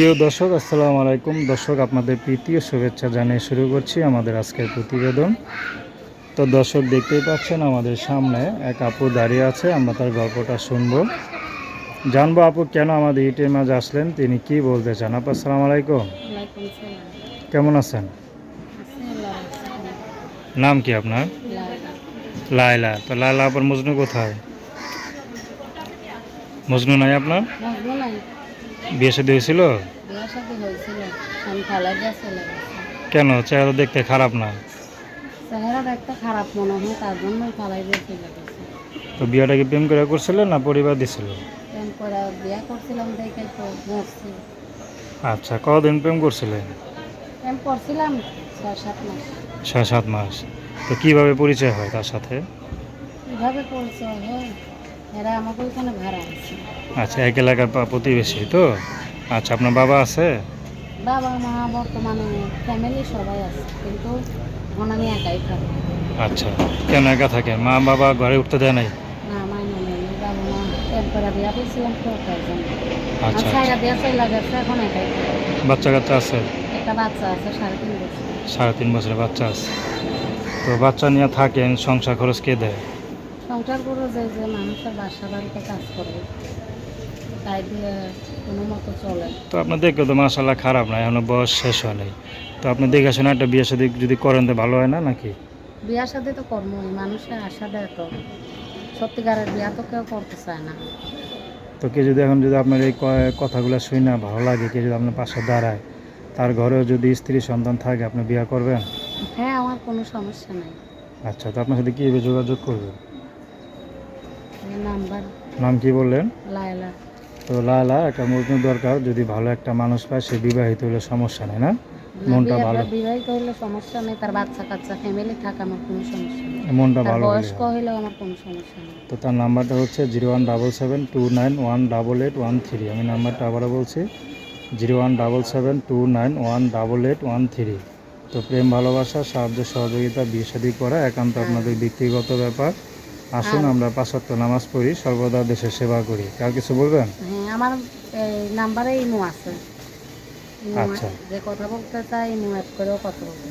প্রিয় দর্শক আসসালামু আলাইকুম। দর্শক আপনাদের প্রীতি ও শুভেচ্ছা জানিয়ে শুরু করছি আমাদের আজকের প্রতিবেদন। তো দর্শক দেখতেই পাচ্ছেন আমাদের সামনে এক আপু দাঁড়িয়ে আছে আমরা তার গল্পটা শুনব। জানব আপু কেন আমাদের ইটের মাঝে আসলেন তিনি কি বলতে চান? আপু আসসালামু আলাইকুম। কেমন আছেন। নাম কি আপনার? লাইলা। লায়লা। তো লায়লা আপনার মজনু কোথায়? মজনু নাই আপনার? বিয়ে শাদী হয়েছিল? কেন? চেহারা দেখতে খারাপ না? খারাপ মনে হয় তার ফালাই তো বিয়েটা কি প্রেম করে না পরিবার দিছিল? প্রেম করে বিয়া করছিলাম দেখে তো মরছি। আচ্ছা কতদিন প্রেম করছিলেন প্রেম করছিলাম ছয় সাত মাস। ছয় সাত মাস। তো কীভাবে পরিচয় হয় তার সাথে? কীভাবে পরিচয় হয়? এরা আমাকে ওইখানে ভাড়া আছে আচ্ছা এক এলাকার প্রতিবেশী তো? আচ্ছা আপনার বাবা আছে? বাবা মা বর্তমানে ফ্যামিলি সবাই আছে কিন্তু এখন আমি একাই থাকি। আচ্ছা কেন একা থাকে মা বাবা ঘরে উঠতে দেয় নাই? না মাইনে নেই বাবা মা প্রেম করে তো তার জন্য। আচ্ছা ছাইরা দিয়ে চলে গেছে এখন একাই বাচ্চা কাচ্চা আছে? একটা বাচ্চা আছে সাড়ে তিন বছর সাড়ে তিন বছরের বাচ্চা আছে। তো বাচ্চা নিয়ে থাকেন সংসার খরচ কে দেয়? সংসার করে যে যে মানুষের বাসা বাড়িতে কাজ করে তাই দিয়ে কোনো মতো চলে। তো আপনার দেখে তো মাসাল্লাহ খারাপ না এখনও বয়স শেষ হয় নাই। তো আপনি দেখে শুনে একটা বিয়ে সাথে যদি করেন তো ভালো হয় না নাকি? বিয়ার সাথে তো কর্মই মানুষের আশা দেয় তো। সত্যিকারের বিয়া তো কেউ করতে চায় না। তো কে যদি এখন যদি আপনার এই কথাগুলো শুই না ভালো লাগে কে যদি আপনার পাশে দাঁড়ায় তার ঘরেও যদি স্ত্রী সন্তান থাকে আপনি বিয়ে করবেন? হ্যাঁ আমার কোনো সমস্যা নেই। আচ্ছা তো আপনার সাথে কীভাবে যোগাযোগ করবেন? নাম কি বললেন? লায়লা। তো লালা একটা মজনু দরকার যদি ভালো একটা মানুষ পায় সে বিবাহিত হলে সমস্যা নেই না? মনটা ভালো। বিবাহিত হলে সমস্যা নেই তার বাচ্চা কাচ্চা ফ্যামিলি থাকে আমার কোনো সমস্যা নেই। মনটা ভালো বয়স্ক হলেও আমার কোনো সমস্যা নেই। তো তার নাম্বারটা হচ্ছে zero one double seven two nine one double eight one three. আমি নাম্বারটা আবারও বলছি zero one double seven two nine one double eight one three. তো প্রেম ভালোবাসা সাহায্য সহযোগিতা বিয়ে করা একান্ত আপনাদের ব্যক্তিগত ব্যাপার। আসুন হ্যাঁ। আমরা পাঁচত্ব নামাজ পড়ি সর্বদা দেশের সেবা করি। কার কিছু বলবেন? হ্যাঁ আমার নাম্বারে ইমো আছে। আচ্ছা। যে কথা বলতে চাই ইমো অ্যাড করেও কথা বলতে